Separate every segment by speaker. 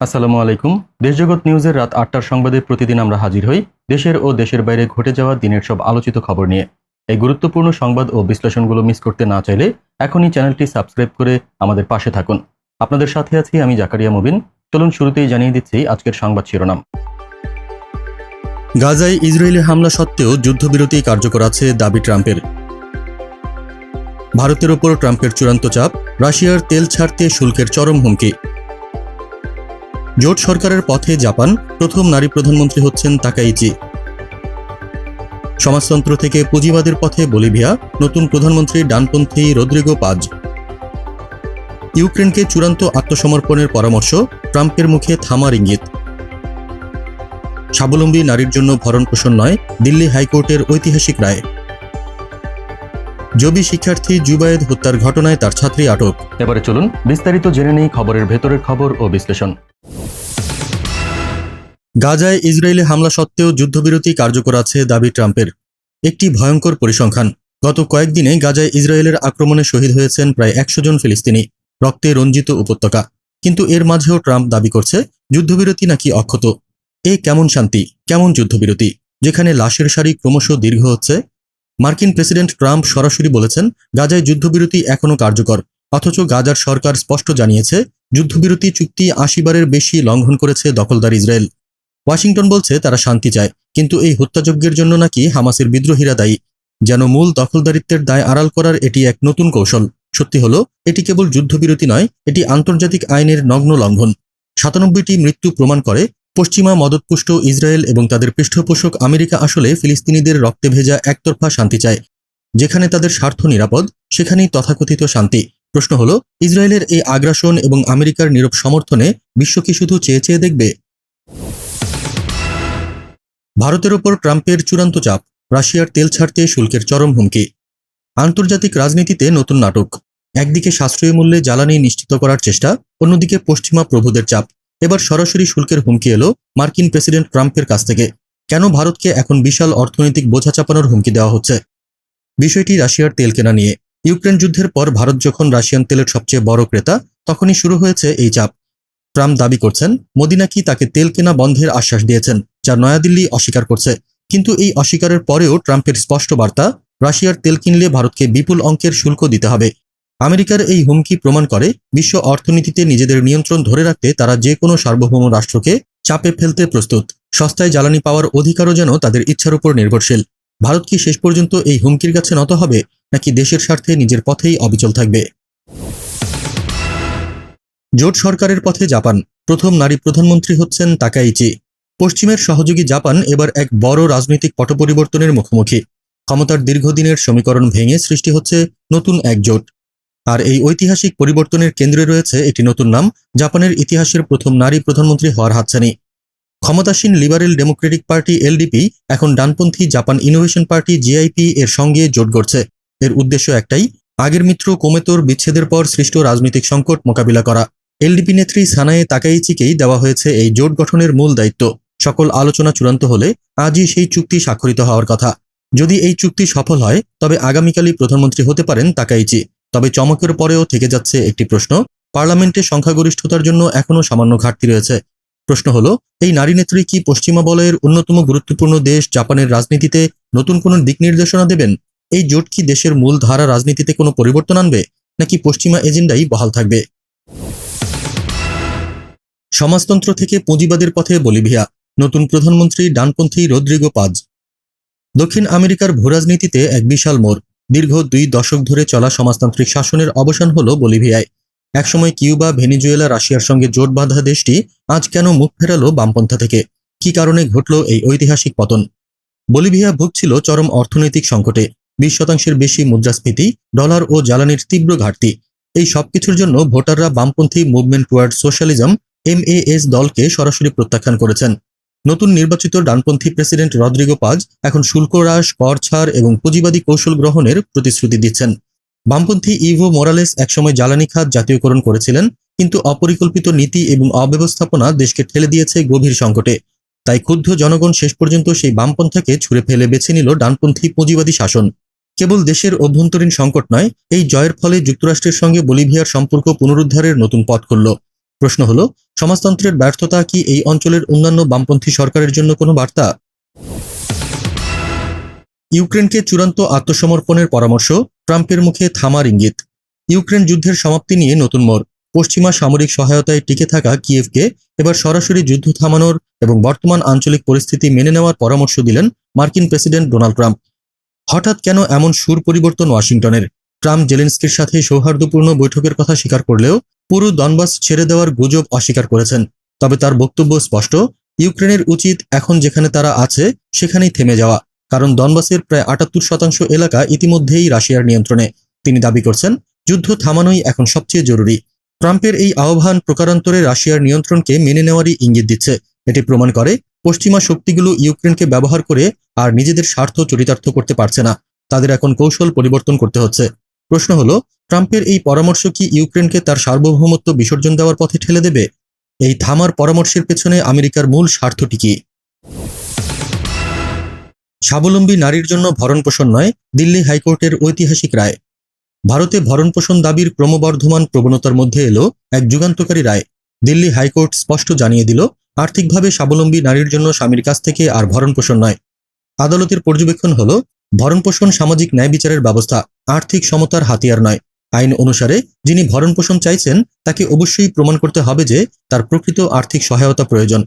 Speaker 1: আসসালামু আলাইকুম। দেশজগৎ নিউজের রাত আটটার সংবাদে প্রতিদিন আমরা হাজির হই দেশের ও দেশের বাইরে ঘটে যাওয়া দিনের সব আলোচিত খবর নিয়ে। এই গুরুত্বপূর্ণ সংবাদ ও বিশ্লেষণগুলো মিস করতে না চাইলে এখনই চ্যানেলটি সাবস্ক্রাইব করে আমাদের পাশে থাকুন। আপনাদের সাথে আছি আমি জাকারিয়া মুবিন। চলুন শুরুতেই জানিয়ে দিচ্ছি আজকের সংবাদ শিরোনাম। গাজায় ইসরায়েলি হামলা সত্ত্বেও যুদ্ধবিরতি কার্যকর আছে দাবি ট্রাম্পের। ভারতের ওপর ট্রাম্পের চূড়ান্ত চাপ, রাশিয়ার তেল ছাড়তে শুল্কের চরম হুমকি। জোট সরকারের পথে জাপান প্রথম নারী প্রধানমন্ত্রী হচ্ছেন তাকাইচি। সমাজতন্ত্র থেকে পুঁজিবাদের পথে বলিভিয়া, নতুন প্রধানমন্ত্রী ডানপন্থী রদ্রিগো পাজ। ইউক্রেনকে চূড়ান্ত আত্মসমর্পণের পরামর্শ, ট্রাম্পের মুখে থামার ইঙ্গিত। স্বাবলম্বী নারীর জন্য ভরণ পোষণ নয়, দিল্লি হাইকোর্টের ঐতিহাসিক রায়। জবি শিক্ষার্থী জুবায়েদ হত্যার ঘটনায় তার ছাত্রী আটক। এবারে চলুন বিস্তারিত জেনে নেই খবরের ভেতরের খবর ও বিশ্লেষণ। গাজায় ইসরায়েলি হামলা সত্ত্বেও যুদ্ধবিরতি কার্যকর আছে দাবি ট্রাম্পের। একটি ভয়ঙ্কর পরিসংখ্যান। গত কয়েকদিনে গাজায় ইসরায়েলের আক্রমণে শহীদ হয়েছেন প্রায় একশো জন ফিলিস্তিনি। রক্তে রঞ্জিত উপত্যকা। কিন্তু এর মাঝেও ট্রাম্প দাবি করছে, যুদ্ধবিরতি নাকি অক্ষত। এ কেমন শান্তি, কেমন যুদ্ধবিরতি, যেখানে লাশের সারি ক্রমশ দীর্ঘ হচ্ছে? মার্কিন প্রেসিডেন্ট ট্রাম্প সরাসরি বলেছেন, গাজায় যুদ্ধবিরতি এখনও কার্যকর, অথচ গাজার সরকার স্পষ্ট জানিয়েছে, যুদ্ধবিরতি চুক্তি আশি বারের বেশি লঙ্ঘন করেছে দখলদার ইসরায়েল। ওয়াশিংটন বলছে তারা শান্তি চায়, কিন্তু এই হত্যাযজ্ঞের জন্য নাকি হামাসের বিদ্রোহীরা দায়ী। যেন মূল দখলদারিত্বের দায় আড়াল করার এটি এক নতুন কৌশল। সত্যি হলো, এটি কেবল যুদ্ধবিরতি নয়, এটি আন্তর্জাতিক আইনের নগ্ন লঙ্ঘন। সাতানব্বইটি মৃত্যু প্রমাণ করে, পশ্চিমা মদতপুষ্ট ইসরায়েল এবং তাদের পৃষ্ঠপোষক আমেরিকা আসলে ফিলিস্তিনিদের রক্তে ভেজা একতরফা শান্তি চায়। যেখানে তাদের স্বার্থ নিরাপদ, সেখানেই তথাকথিত শান্তি। প্রশ্ন হলো, ইসরায়েলের এই আগ্রাসন এবং আমেরিকার নীরব সমর্থনে বিশ্ব কি শুধু চেয়ে চেয়ে দেখবে? ভারতের ওপর ট্রাম্পের চূড়ান্ত চাপ, রাশিয়ার তেল ছাড়তে শুল্কের চরম হুমকি। আন্তর্জাতিক রাজনীতিতে নতুন নাটক। একদিকে সাশ্রয়ী মূল্যে জ্বালানি নিশ্চিত করার চেষ্টা, অন্যদিকে পশ্চিমা প্রভুদের চাপ। এবার সরাসরি শুল্কের হুমকি এলো মার্কিন প্রেসিডেন্ট ট্রাম্পের কাছ থেকে। কেন ভারতকে এখন বিশাল অর্থনৈতিক বোঝা চাপানোর হুমকি দেওয়া হচ্ছে? বিষয়টি রাশিয়ার তেল কেনা নিয়ে। ইউক্রেন যুদ্ধের পর ভারত যখন রাশিয়ান তেলের সবচেয়ে বড় ক্রেতা, তখনই শুরু হয়েছে এই চাপ। ট্রাম্প দাবি করছেন, মোদি নাকি তাকে তেল কেনা বন্ধের আশ্বাস দিয়েছেন। যা নয়াদিল্লি অস্বীকার করছে। কিন্তু এই অস্বীকারের পরেও ট্রাম্পের স্পষ্ট বার্তা, রাশিয়ার তেল কিনলে ভারতকে বিপুল অঙ্কের শুল্ক দিতে হবে। আমেরিকার এই হুমকি প্রমাণ করে বিশ্ব অর্থনীতিতে নিজেদের নিয়ন্ত্রণ ধরে রাখতে তারা যে কোনো সার্বভৌম রাষ্ট্রকে চাপে ফেলতে প্রস্তুত। সস্তায় জ্বালানি পাওয়ার অধিকারও যেন তাদের ইচ্ছার উপর নির্ভরশীল। ভারত কি শেষ পর্যন্ত এই হুমকির কাছে নত হবে, নাকি দেশের স্বার্থে নিজের পথেই অবিচল থাকবে? জোট সরকারের পথে জাপান। প্রথম নারী প্রধানমন্ত্রী হচ্ছেন তাকাইচি। পশ্চিমের সহযোগী জাপান এবার এক বড় রাজনৈতিক পট পরিবর্তনের মুখোমুখি। ক্ষমতার দীর্ঘদিনের সমীকরণ ভেঙে সৃষ্টি হচ্ছে নতুন এক জোট আর এই ঐতিহাসিক পরিবর্তনের কেন্দ্রে রয়েছে একটি নতুন নাম, জাপানের ইতিহাসের প্রথম নারী প্রধানমন্ত্রী হওয়ার হাতছানি। ক্ষমতাসীন লিবারেল ডেমোক্রেটিক পার্টি এলডিপি এখন ডানপন্থী জাপান ইনোভেশন পার্টি জিআইপি এর সঙ্গে জোট গড়ছে। এর উদ্দেশ্য একটাই, আগের মিত্র কোমেতোর বিচ্ছেদের পর সৃষ্ট রাজনৈতিক সংকট মোকাবিলা করা। এলডিপি নেত্রী সানায়ে তাকাইচিকেই দেওয়া হয়েছে এই জোট গঠনের মূল দায়িত্ব। সকল আলোচনা চূড়ান্ত হলে আজই সেই চুক্তি স্বাক্ষরিত হওয়ার কথা। যদি এই চুক্তি সফল হয়, তবে আগামীকালই প্রধানমন্ত্রী হতে পারেন তাকাইচি। তবে চমকের পরেও থেকে যাচ্ছে একটি প্রশ্ন, পার্লামেন্টে সংখ্যাগরিষ্ঠতার জন্য এখনও সামান্য ঘাটতি রয়েছে। প্রশ্ন হলো, এই নারী নেত্রী কি পশ্চিমা বলয়ের অন্যতম গুরুত্বপূর্ণ দেশ জাপানের রাজনীতিতে নতুন কোনো দিক নির্দেশনা দেবেন? এই জোট কি দেশের মূল ধারা রাজনীতিতে কোনো পরিবর্তন আনবে, নাকি পশ্চিমা এজেন্ডাই বহাল থাকবে? সমাজতন্ত্র থেকে পুঁজিবাদের পথে বলিভিয়া নতুন প্রধানমন্ত্রী ডানপন্থী রদ্রিগো পাজ। দক্ষিণ আমেরিকার ভূরাজনীতিতে এক বিশাল মোড়। দীর্ঘ দুই দশক ধরে চলা সমাজতান্ত্রিক শাসনের অবসান হল বলিভিয়ায়। একসময় কিউবা, ভেনিজুয়েলা, রাশিয়ার সঙ্গে জোট বাঁধা দেশটি আজ কেন মুখ ফেরালো বামপন্থা থেকে? কি কারণে ঘটল এই ঐতিহাসিক পতন? বলিভিয়া ভুগছিল চরম অর্থনৈতিক সংকটে। বিশ শতাংশের বেশি মুদ্রাস্ফীতি, ডলার ও জ্বালানির তীব্র ঘাটতি। এই সবকিছুর জন্য ভোটাররা বামপন্থী মুভমেন্ট টুয়ার্ড সোশ্যালিজম এমএএস দলকে সরাসরি প্রত্যাখ্যান করেছেন। নতুন নির্বাচিত ডানপন্থী প্রেসিডেন্ট রদ্রিগো পাজ এখন শুল্ক হ্রাস, কর ছাড় এবং পুঁজিবাদী কৌশল গ্রহণের প্রতিশ্রুতি দিচ্ছেন। বামপন্থী ইভো মোরালেস একসময় জ্বালানি খাত জাতীয়করণ করেছিলেন, কিন্তু অপরিকল্পিত নীতি এবং অব্যবস্থাপনা দেশকে ঠেলে দিয়েছে গভীর সংকটে। তাই ক্ষুব্ধ জনগণ শেষ পর্যন্ত সেই বামপন্থাকে ছুড়ে ফেলে বেছে নিল ডানপন্থী পুঁজিবাদী শাসন। কেবল দেশের অভ্যন্তরীণ সংকট নয়, এই জয়ের ফলে যুক্তরাষ্ট্রের সঙ্গে বলিভিয়ার সম্পর্ক পুনরুদ্ধারের নতুন পথ খুলল। প্রশ্ন হলো, সমাজতন্ত্রের ব্যর্থতা কি এই অঞ্চলের অন্যান্য বামপন্থী সরকারের জন্য কোনো বার্তা? ইউক্রেনকে চূড়ান্ত আত্মসমর্পণের পরামর্শ, ট্রাম্পের মুখে থামার ইঙ্গিত। ইউক্রেন যুদ্ধের সমাপ্তি নিয়ে নতুন মোড়। পশ্চিমা সামরিক সহায়তায় টিকে থাকা কিয়েভকে এবার সরাসরি যুদ্ধ থামানোর এবং বর্তমান আঞ্চলিক পরিস্থিতি মেনে নেওয়ার পরামর্শ দিলেন মার্কিন প্রেসিডেন্ট ডোনাল্ড ট্রাম্প। হঠাৎ কেন এমন সুর পরিবর্তন ওয়াশিংটনের? ট্রাম্প জেলেন্সকির সাথে সৌহার্দ্যপূর্ণ বৈঠকের কথা স্বীকার করলেও পুরো দনবাস ছেড়ে দেওয়ার গুজব অস্বীকার করেছেন। তবে তার বক্তব্য স্পষ্ট, ইউক্রেনের উচিত এখন যেখানে তারা আছে, সেখানেই থেমে যাওয়া। কারণ দনবাসের প্রায় আটাত্তর শতাংশ এলাকা ইতিমধ্যেই রাশিয়ার নিয়ন্ত্রণে। তিনি দাবি করছেন, যুদ্ধ থামানোই এখন সবচেয়ে জরুরি। ট্রাম্পের এই আহ্বান প্রকারান্তরে রাশিয়ার নিয়ন্ত্রণকে মেনে নেওয়ারই ইঙ্গিত দিচ্ছে। এটি প্রমাণ করে, পশ্চিমা শক্তিগুলো ইউক্রেনকে ব্যবহার করে আর নিজেদের স্বার্থ চরিতার্থ করতে পারছে না। তাদের এখন কৌশল পরিবর্তন করতে হচ্ছে। প্রশ্ন হলো, ট্রাম্পের এই পরামর্শ কি ইউক্রেনকে তার সার্বভৌমত্ব বিসর্জন দেওয়ার পথে ঠেলে দেবে? এই থামার পরামর্শের পেছনে আমেরিকার মূল স্বার্থটি কি? স্বাবলম্বী নারীর জন্য ভরণপোষণ নয়, দিল্লি হাইকোর্টের ঐতিহাসিক রায়। ভারতে ভরণপোষণ দাবির ক্রমবর্ধমান প্রবণতার মধ্যে এলো এক যুগান্তকারী রায়। দিল্লি হাইকোর্ট স্পষ্ট জানিয়ে দিল, আর্থিকভাবে স্বাবলম্বী নারীর জন্য স্বামীর কাছ থেকে আর ভরণপোষণ নয়। আদালতের পর্যবেক্ষণ হল ভরণপোষণ সামাজিক ন্যায় বিচারের ব্যবস্থা আর্থিক সমতার হাতিয়ার নয়। আইন অনুসারে যিনি ভরণপোষণ চাইছেন, তাকে অবশ্যই প্রমাণ করতে হবে যে তার প্রকৃত আর্থিক সহায়তা প্রয়োজন।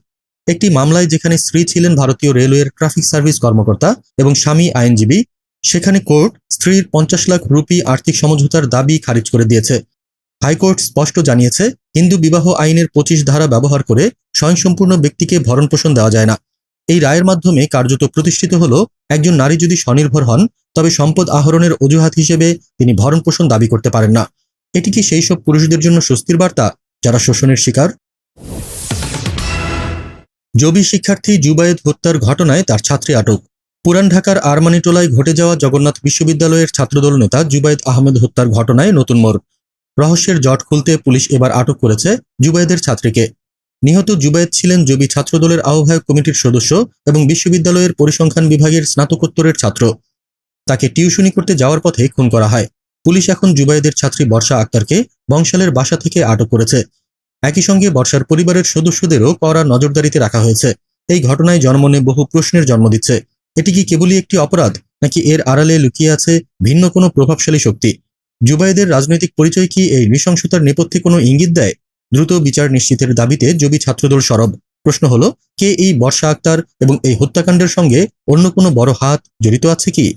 Speaker 1: একটি মামলায় যেখানে স্ত্রী ছিলেন ভারতীয় রেলওয়ের ট্রাফিক সার্ভিস কর্মকর্তা এবং স্বামী আইনজীবী, সেখানে কোর্ট স্ত্রীর পঞ্চাশ লাখ রুপি আর্থিক সমঝোতার দাবি খারিজ করে দিয়েছে। হাইকোর্ট স্পষ্ট জানিয়েছে, হিন্দু বিবাহ আইনের পঁচিশ ধারা ব্যবহার করে স্বয়ংসম্পূর্ণ ব্যক্তিকে ভরণপোষণ দেওয়া যায় না। এই রায়ের মাধ্যমে কার্যত প্রতিষ্ঠিত হল একজন নারী যদি স্বনির্ভর হন, তবে সম্পদ আহরণের অজুহাত হিসেবে তিনি ভরণপোষণ দাবি করতে পারেন না। এটি কি সেই সব পুরুষদের জন্য স্বস্তির বার্তা, যারা শোষণের শিকার? জবি শিক্ষার্থী জুবায়েদ হত্যার ঘটনায় তার ছাত্রী আটক। পুরান ঢাকার আরমানিটোলায় ঘটে যাওয়া জগন্নাথ বিশ্ববিদ্যালয়ের ছাত্রদল নেতা জুবায়েদ আহমেদ হত্যার ঘটনায় নতুন মোড়। রহস্যের জট খুলতে পুলিশ এবার আটক করেছে জুবায়েদের ছাত্রীকে। নিহত জুবায়েদ ছিলেন জবি ছাত্রদলের আহ্বায়ক কমিটির সদস্য এবং বিশ্ববিদ্যালয়ের পরিসংখ্যান বিভাগের স্নাতকোত্তরের ছাত্র। তাকে টিউশনি করতে যাওয়ার পথে খুন করা হয়। পুলিশ এখন জুবায়েদের ছাত্রী বর্ষা আক্তারকে বংশালের বাসা থেকে আটক করেছে। একই সঙ্গে বর্ষার পরিবারের সদস্যদেরও কড়া নজরদারিতে রাখা হয়েছে। এই ঘটনায় জন্মনে বহু প্রশ্নের জন্ম দিচ্ছে। এটি কি কেবলই একটি অপরাধ, নাকি এর আড়ালে লুকিয়ে আছে ভিন্ন কোনো প্রভাবশালী শক্তি? জুবাইদের রাজনৈতিক পরিচয় কি এই নৃশংসতার নেপথ্যে কোনো ইঙ্গিত দেয়? দ্রুত বিচার নিশ্চিতের দাবিতে জবি ছাত্রদল সরব। প্রশ্ন হলো, কে এই বর্ষা আক্তার এবং এই হত্যাকাণ্ডের সঙ্গে অন্য কোনো বড় হাত জড়িত আছে কি?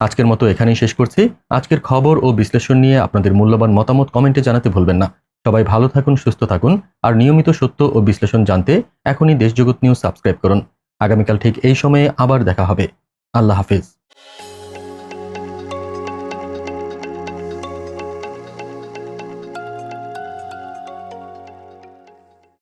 Speaker 1: আজকের মতো এখানেই শেষ করছি। আজকের খবর ও বিশ্লেষণ নিয়ে আপনাদের মূল্যবান মতামত কমেন্টে জানাতে ভুলবেন না। সবাই ভালো থাকুন, সুস্থ থাকুন, আর নিয়মিত সত্য ও বিশ্লেষণ জানতে এখনই দেশজগৎ নিউজ সাবস্ক্রাইব করুন। আগামীকাল ঠিক এই সময়ে আবার দেখা হবে। আল্লাহ হাফিজ।